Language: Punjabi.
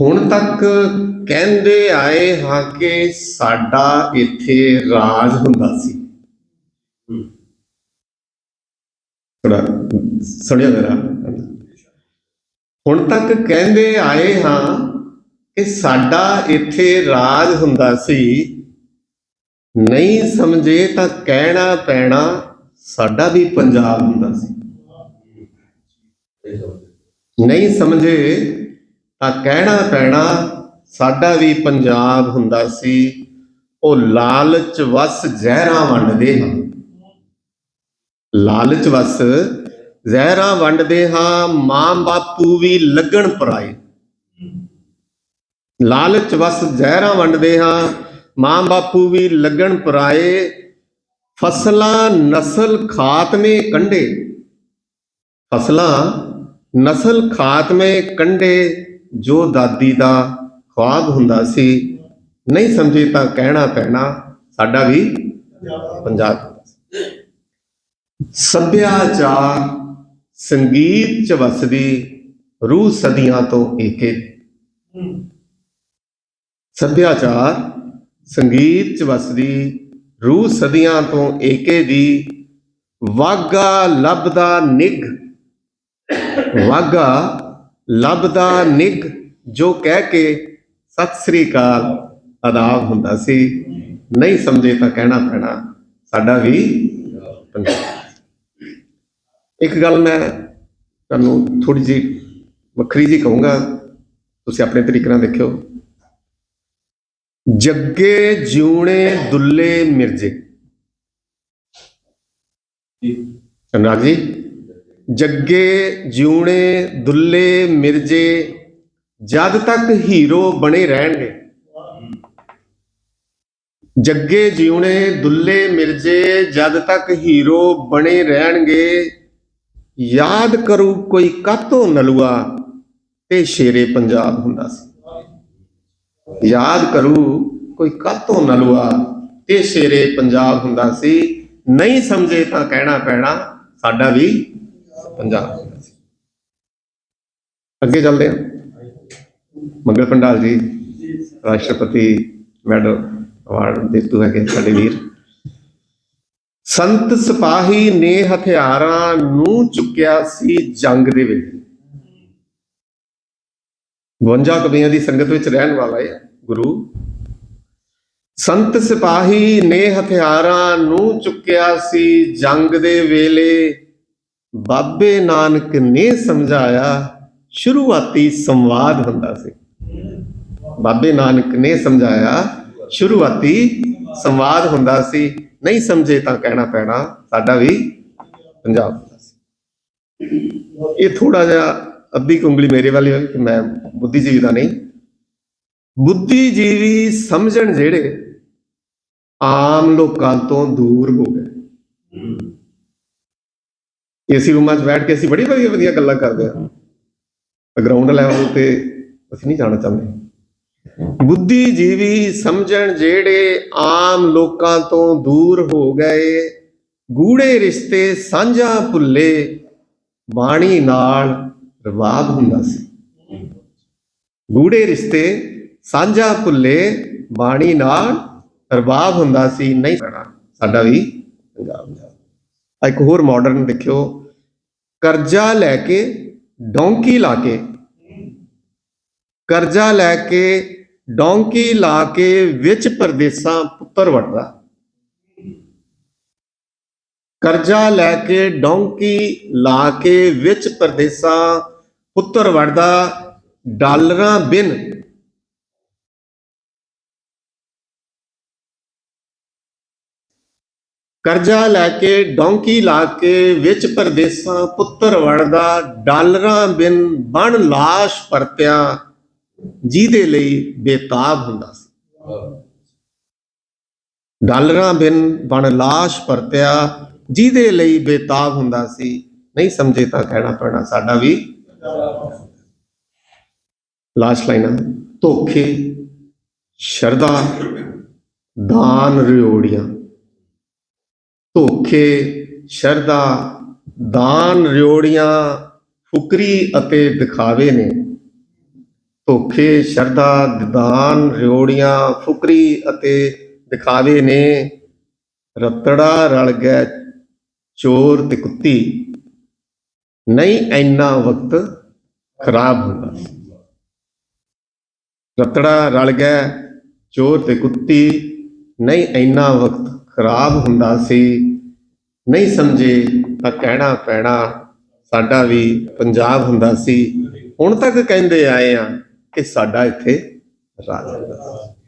ਹੁਣ ਤੱਕ ਕਹਿੰਦੇ ਆਏ ਹਾਂ ਕਿ ਸਾਡਾ ਇੱਥੇ ਰਾਜ ਹੁੰਦਾ ਸੀ। ਥੋੜਾ ਸੁਣਿਆ ਮੇਰਾ ਹੁਣ ਤੱਕ ਕਹਿੰਦੇ ਆਏ ਹਾਂ ਕਿ ਸਾਡਾ ਇੱਥੇ ਰਾਜ ਹੁੰਦਾ ਸੀ। ਨਹੀਂ ਸਮਝੇ ਤਾਂ ਕਹਿਣਾ ਪੈਣਾ ਸਾਡਾ ਵੀ ਪੰਜਾਬ ਹੁੰਦਾ ਸੀ। ਨਹੀਂ ਸਮਝੇ ਤਾਂ ਕਹਿਣਾ ਪੈਣਾ, ਸਾਡਾ ਵੀ ਪੰਜਾਬ ਹੁੰਦਾ ਸੀ, ਉਹ ਲਾਲਚ ਵਸ ਜ਼ਹਿਰਾਂ ਵੰਡਦੇ ਹਾਂ। ਲਾਲਚ ਵਸ ਜ਼ਹਿਰਾਂ ਵੰਡਦੇ ਹਾਂ, ਮਾਂ ਬਾਪੂ ਵੀ ਲੱਗਣ ਪਰਾਏ। ਲਾਲਚ ਵਸ ਜ਼ਹਿਰਾਂ ਵੰਡਦੇ ਹਾਂ, ਮਾਂ ਬਾਪੂ ਵੀ ਲੱਗਣ ਪਰਾਏ। ਫਸਲਾਂ ਨਸਲ ਖਾਤਮੇ ਕੰਡੇ। ਫਸਲਾਂ ਨਸਲ ਖਾਤਮੇ ਕੰਡੇ। ਜੋ ਦਾਦੀ ਦਾ ਖੁਆਬ ਹੁੰਦਾ ਸੀ, ਨਹੀਂ ਸਮਝੇ ਤਾਂ ਕਹਿਣਾ ਪੈਣਾ, ਸਾਡਾ ਵੀ ਪੰਜਾਬ ਸੱਭਿਆਚਾਰ ਸੰਗੀਤ ਚ ਵਸਦੀ ਰੂਹ ਸਦੀਆਂ ਤੋਂ ਏਕੇ। ਸੱਭਿਆਚਾਰ ਸੰਗੀਤ ਚ ਵਸਦੀ ਰੂਹ ਸਦੀਆਂ ਤੋਂ ਏਕੇ ਦੀ ਵਾਗਾ ਲੱਭਦਾ ਨਿਗ ਵਾਗਾ ਲੱਭਦਾ ਨਿਗ ਜੋ ਕਹਿ ਕੇ ਸਤਿ ਸ੍ਰੀ ਅਕਾਲ ਅਦਾਬ ਹੁੰਦਾ ਸੀ। ਨਹੀਂ ਸਮਝੇ ਤਾਂ ਕਹਿਣਾ ਪੈਣਾ, ਸਾਡਾ ਵੀ ਇੱਕ ਗੱਲ ਮੈਂ ਤੁਹਾਨੂੰ ਥੋੜੀ ਜਿਹੀ ਵੱਖਰੀ ਜੀ ਕਹੂੰਗਾ, ਤੁਸੀਂ ਆਪਣੇ ਤਰੀਕੇ ਨਾਲ ਦੇਖਿਓ। ਜੱਗੇ ਜਿਉਣੇ ਦੁੱਲੇ ਮਿਰਜੇ। ਅਨੁਰਾਗ ਜੀ। ਜੱਗੇ, ਜਿਉਣੇ, ਦੁੱਲੇ, ਮਿਰਜੇ, ਜਦ ਤੱਕ ਹੀਰੋ ਬਣੇ ਰਹਿਣਗੇ। ਜੱਗੇ, ਜਿਉਣੇ, ਦੁੱਲੇ, ਮਿਰਜੇ, ਜਦ ਤੱਕ ਹੀਰੋ ਬਣੇ ਰਹਿਣਗੇ, ਯਾਦ ਕਰੂ ਕੋਈ ਕਾਤੋਂ ਨਲੂਆ ਤੇ ਸ਼ੇਰੇ ਪੰਜਾਬ ਹੁੰਦਾ ਸੀ। ਯਾਦ ਕਰੂ ਕੋਈ ਕਾਤੋਂ ਨਲੂਆ ਤੇ ਸ਼ੇਰੇ ਪੰਜਾਬ ਹੁੰਦਾ ਸੀ। ਨਹੀਂ ਸਮਝੇ ਤਾਂ ਕਹਿਣਾ ਪੈਣਾ, ਸਾਡਾ ਵੀ ਪੰਜਾਬ ਅੱਗੇ ਚੱਲਦੇ ਹਾਂ। ਮੰਗਲ ਪੰਡਾਲ ਜੀ, ਰਾਸ਼ਟਰਪਤੀ ਮੈਡਲ ਅਵਾਰਡ ਜੇਤੂ ਹੈਗੇ ਸਾਡੇ ਵੀਰ। ਸੰਤ ਸਿਪਾਹੀ ਨੇ ਹਥਿਆਰਾਂ ਨੂੰ ਚੁੱਕਿਆ ਸੀ ਜੰਗ ਦੇ ਵੇਲੇ। 52 ਕਵੀਆਂ ਦੀ ਸੰਗਤ ਵਿੱਚ ਰਹਿਣ ਵਾਲਾ ਹੈ ਗੁਰੂ। ਸੰਤ ਸਿਪਾਹੀ ਨੇ ਹਥਿਆਰਾਂ ਨੂੰ ਚੁੱਕਿਆ ਸੀ ਜੰਗ ਦੇ ਵੇਲੇ। ਬਾਬੇ ਨਾਨਕ ਨੇ ਸਮਝਾਇਆ, ਸ਼ੁਰੂਆਤੀ ਸੰਵਾਦ ਹੁੰਦਾ ਸੀ। ਬਾਬੇ ਨਾਨਕ ਨੇ ਸਮਝਾਇਆ, ਸ਼ੁਰੂਆਤੀ ਸੰਵਾਦ ਹੁੰਦਾ ਸੀ। ਨਹੀਂ ਸਮਝੇ ਤਾਂ ਕਹਿਣਾ ਪੈਣਾ, ਸਾਡਾ ਵੀ ਪੰਜਾਬ ਹੁੰਦਾ ਸੀ। ਇਹ ਥੋੜਾ ਜਿਹਾ ਅੱਧੀ ਕੁੰਗਲੀ ਮੇਰੇ ਵਾਲੀ ਹੋਈ ਕਿ ਮੈਂ ਬੁੱਧੀਜੀਵੀ ਦਾ ਨਹੀਂ। ਬੁੱਧੀਜੀਵੀ ਸਮਝਣ ਜਿਹੜੇ ਆਮ ਲੋਕਾਂ ਤੋਂ ਦੂਰ ਹੋ ਗਏ। ਏਸੀ ਰੂਮਾਂ 'ਚ ਬੈਠ ਕੇ ਅਸੀਂ ਬੜੀ ਵਧੀਆ ਵਧੀਆ ਗੱਲਾਂ ਕਰਦੇ ਹਾਂ। ਗਰਾਊਂਡ ਲੈਵਲ ਤੇ ਅਸੀਂ ਨਹੀਂ ਜਾਣਾ ਚਾਹੁੰਦੇ। ਬੁੱਧੀਜੀਵੀ ਸਮਝਣ ਜਿਹੜੇ ਆਮ ਲੋਕਾਂ ਤੋਂ ਦੂਰ ਹੋ ਗਏ, ਗੂੜੇ ਰਿਸ਼ਤੇ ਸਾਂਝਾ ਭੁੱਲੇ, ਬਾਣੀ ਨਾਲ ਰਵਾਬ ਹੁੰਦਾ ਸੀ। ਗੂੜੇ ਰਿਸ਼ਤੇ ਸਾਂਝਾ ਭੁੱਲੇ, ਬਾਣੀ ਨਾਲ ਰਵਾਬ ਹੁੰਦਾ ਸੀ। ਨਹੀਂ, ਸਾਡਾ ਵੀ ਪੰਜਾਬ ਦਾ। ਇੱਕ ਹੋਰ ਮਾਡਰਨ ਦੇਖਿਓ। ਕਰਜ਼ਾ ਲੈ ਕੇ ਡੌਂਕੀ ਲਾ ਕੇ। ਕਰਜ਼ਾ ਲੈ ਕੇ ਡੌਂਕੀ ਲਾ ਕੇ ਵਿੱਚ ਪਰਦੇਸਾਂ ਪੁੱਤਰ ਵੜਦਾ ਕਰਜ਼ਾ ਲੈ ਕੇ ਡੌਂਕੀ ਲਾ ਕੇ ਵਿੱਚ ਪਰਦੇਸਾਂ ਪੁੱਤਰ ਵੜਦਾ ਡਾਲਰਾਂ ਬਿਨ ਕਰਜ਼ਾ ਲੈ ਕੇ ਡੌਂਕੀ ਲਾ ਕੇ ਵਿੱਚ ਪਰਦੇਸਾਂ ਪੁੱਤਰ ਵੜਦਾ, ਡਾਲਰਾਂ ਬਿਨ ਬਣ ਲਾਸ਼ ਪਰਤਿਆ, ਜਿਹਦੇ ਲਈ ਬੇਤਾਬ ਹੁੰਦਾ ਸੀ। ਡਾਲਰਾਂ ਬਿਨ ਬਣ ਲਾਸ਼ ਪਰਤਿਆ, ਜਿਹਦੇ ਲਈ ਬੇਤਾਬ ਹੁੰਦਾ ਸੀ। ਨਹੀਂ ਸਮਝੇ ਤਾਂ ਕਹਿਣਾ ਪੈਣਾ, ਸਾਡਾ ਵੀ ਲਾਸਟ ਲਾਈਨਾਂ ਧੋਖੇ ਸ਼ਰਦਾ ਦਾਨ, ਰਿਓੜੀਆਂ। ਧੋਖੇ, ਸ਼ਰਧਾ, ਦਾਨ ਰਿਓੜੀਆਂ, ਫੁਕਰੀ ਅਤੇ ਦਿਖਾਵੇ ਨੇ। ਧੋਖੇ, ਸ਼ਰਧਾ, ਦਾਨ ਰਿਓੜੀਆਂ, ਫੁਕਰੀ ਅਤੇ ਦਿਖਾਵੇ ਨੇ। ਰਤੜਾ ਰਲ ਗਿਆ ਚੋਰ ਤੇ ਕੁੱਤੀ ਨਹੀਂ ਇੰਨਾ ਵਕਤ ਖਰਾਬ ਹੁੰਦਾ। ਰਤੜਾ ਰਲ ਗਿਆ ਚੋਰ ਤੇ ਕੁੱਤੀ ਨਹੀਂ ਇੰਨਾ ਵਕਤ ਖਰਾਬ ਹੁੰਦਾ ਸੀ। ਨਹੀਂ ਸਮਝੇ ਤਾਂ ਕਹਿਣਾ ਪੈਣਾ ਸਾਡਾ ਵੀ ਪੰਜਾਬ ਹੁੰਦਾ ਸੀ। ਹੁਣ ਤੱਕ ਕਹਿੰਦੇ ਆਏ ਆ ਕਿ ਸਾਡਾ ਇੱਥੇ ਰਾਜ ਹੁੰਦਾ ਸੀ।